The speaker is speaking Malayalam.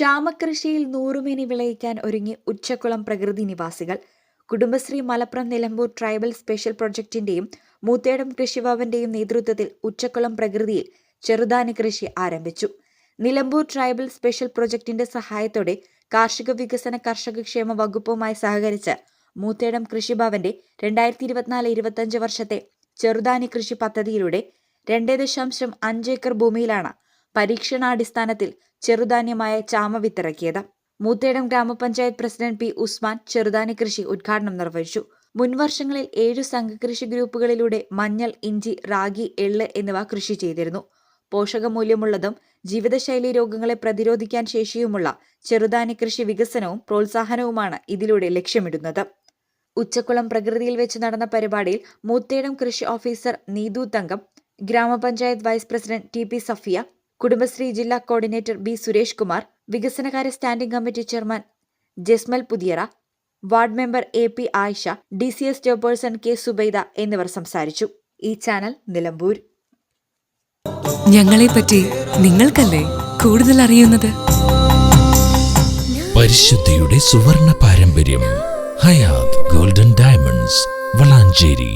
ക്ഷാമകൃഷിയിൽ നൂറുമേനി വിളയിക്കാൻ ഒരുങ്ങി ഉച്ചക്കുളം പ്രകൃതി നിവാസികൾ. കുടുംബശ്രീ മലപ്പുറം നിലമ്പൂർ ട്രൈബൽ സ്പെഷ്യൽ പ്രൊജക്ടിന്റെയും മൂത്തേടം കൃഷിഭവന്റെയും നേതൃത്വത്തിൽ ഉച്ചക്കുളം പ്രകൃതിയിൽ ചെറുധാന്യ കൃഷി ആരംഭിച്ചു. നിലമ്പൂർ ട്രൈബൽ സ്പെഷ്യൽ പ്രൊജക്ടിന്റെ സഹായത്തോടെ കാർഷിക വികസന കർഷക ക്ഷേമ വകുപ്പുമായി സഹകരിച്ച് മൂത്തേടം കൃഷിഭവന്റെ രണ്ടായിരത്തി ഇരുപത്തിനാല് ഇരുപത്തഞ്ച് വർഷത്തെ ചെറുധാന്യ കൃഷി പദ്ധതിയിലൂടെ രണ്ട് ദശാംശം അഞ്ച് ഏക്കർ ഭൂമിയിലാണ് പരീക്ഷണാടിസ്ഥാനത്തിൽ ചെറുധാന്യമായ ചാമ വിത്തിറക്കിയത്. മൂത്തേടം ഗ്രാമപഞ്ചായത്ത് പ്രസിഡന്റ് പി ഉസ്മാൻ ചെറുധാന്യ കൃഷി ഉദ്ഘാടനം നിർവഹിച്ചു. മുൻവർഷങ്ങളിൽ ഏഴു സംഘകൃഷി ഗ്രൂപ്പുകളിലൂടെ മഞ്ഞൾ ഇഞ്ചി റാഗി എള്ള് എന്നിവ കൃഷി ചെയ്തിരുന്നു. പോഷകമൂല്യമുള്ളതും ജീവിതശൈലി രോഗങ്ങളെ പ്രതിരോധിക്കാൻ ശേഷിയുമുള്ള ചെറുധാന്യ കൃഷി വികസനവും പ്രോത്സാഹനവുമാണ് ഇതിലൂടെ ലക്ഷ്യമിടുന്നത്. ഉച്ചക്കുളം പ്രകൃതിയിൽ വെച്ച് നടന്ന പരിപാടിയിൽ മൂത്തേടം കൃഷി ഓഫീസർ നീതു തങ്കം ഗ്രാമപഞ്ചായത്ത് vice president T P Safiya Kudumbashree ജില്ലാ കോർഡിനേറ്റർ ബി സുരേഷ് കുമാർ വികസനകാര്യ standing committee chairman Jasmal Puthiyara ward member A P Ayisha D C S chairperson K Subaida എന്നിവർ സംസാരിച്ചു. ഈ ചാനൽ നിലമ്പൂർ. ഞങ്ങളെ പറ്റി നിങ്ങൾക്കല്ലേ കൂടുതൽ അറിയുന്നത്? പരിശുദ്ധിയുടെ സുവർണ പാരമ്പര്യം ഹയാത് ഗോൾഡൻ ഡയമണ്ട്സ് വളാഞ്ചേരി.